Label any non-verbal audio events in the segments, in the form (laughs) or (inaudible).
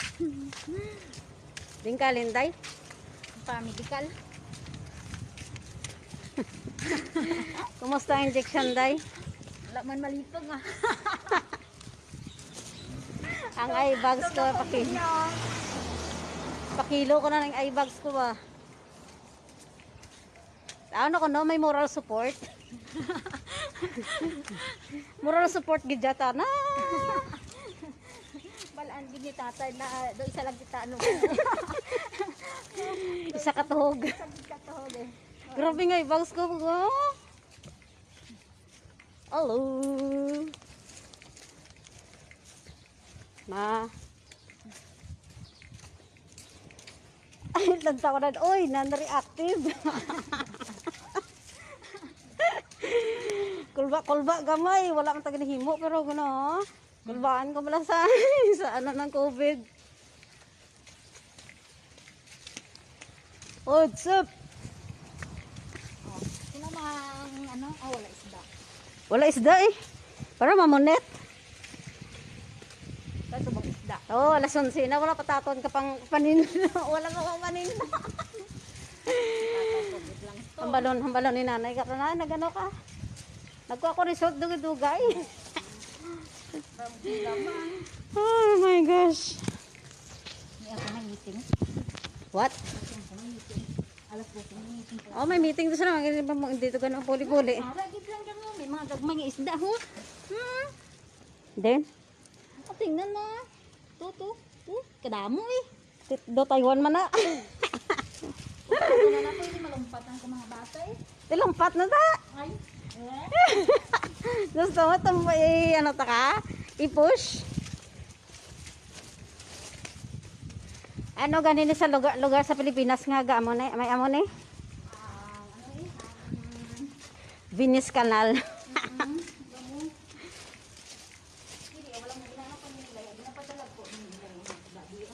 (laughs) Din ka, Linday? Pamedical. (laughs) Kumusta ang injection, Day? Wala man malipag ah. (laughs) Ang eye bags ko, pakilo. Pakilo ko na ng eye bags ko ba? Ano ko no, may moral support. moral support gid jata na. Balaan gid ni tatay na ah, do isa lang kita ano. (laughs) Isa ka tuhog. Sabit ka to eh. Grabe nga eye bags ko. Oh. Hello. Ma. (laughs) Ay, nagtawanan. Oy, non-reactive. (laughs) kulba, kulba gamay. Wala kang taginihimo. Pero gano, kulbaan ko pala sa, (laughs) sa ano ng COVID. What's up? Sino mga ano? Ah, wala isda. Wala isda eh. Para mamunet. Kasi subang isda. Oo, oh, alas 11 na. Wala pataton (laughs) ka pang panin. wala ka pang panin. Hambalon, hambalon ni nanay ka na. Nagano ka? Nagkuha ko resort dugay-dugay. (laughs) Oh my gosh. What? Ako na meeting. Alas 12 na meeting. Oh, may meeting doon sa mga dito ganun puli-puli. May mga gagmay nga isda ho. Hmm. Then, O tingnan na. Tuto. Uh, kadamo eh. do Taiwan man na. (laughs) Malumpatan ko mga bata eh. Na ta. Ay. Eh. (laughs) Gusto mo itong i- ano ta ka? I-push? Ano ganin sa lugar, lugar sa Pilipinas nga ga amo ni, may amo ni? Ah, ano eh? Um, Venice Canal. (laughs) Hindi, wala mo ginagawa pa nila. Ginapadala ko nila yung mga dadi.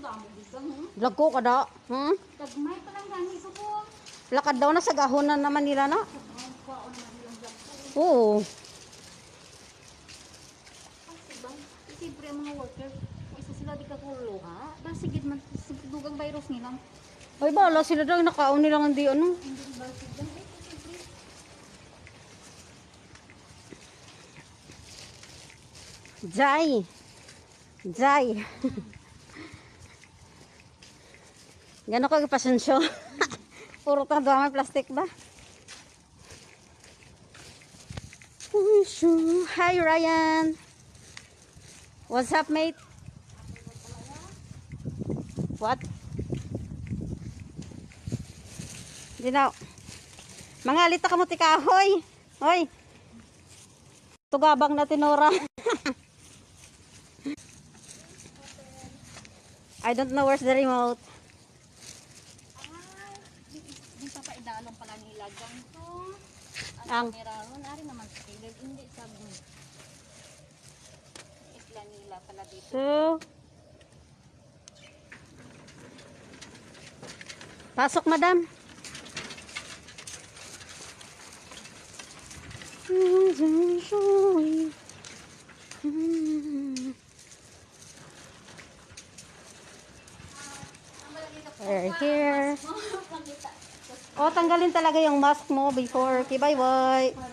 Ito damo bigang. Vlog ko kada. Hmm? Tagmay pa lang gani ko. Lakad daw na sa gahonan naman nila na. Na nilang. Oo. Siyempre mga worker, isa sila di kakulo ha. Dahil sigid man, dugang virus nilang. Ay bala sila daw nakaon nila nga di ano. Hindi ba siyempre. Jai. Jai. (laughs) Gano ka pasensyo? (laughs) Puro ta doon may plastic ba? Hi Ryan. What's up mate? What? Di na. Mga alita ka mo tikahoy. Hoy. Tugabang na tinora. (laughs) I don't know where's the remote. Ay, di, di idalong pala nila ganito. Ang Ang- camera ron, ari naman sa kilid, hindi sa isla nila pala dito. So, pasok madam. We're here. Oh, tanggalin talaga yung mask mo before. Okay, bye-bye.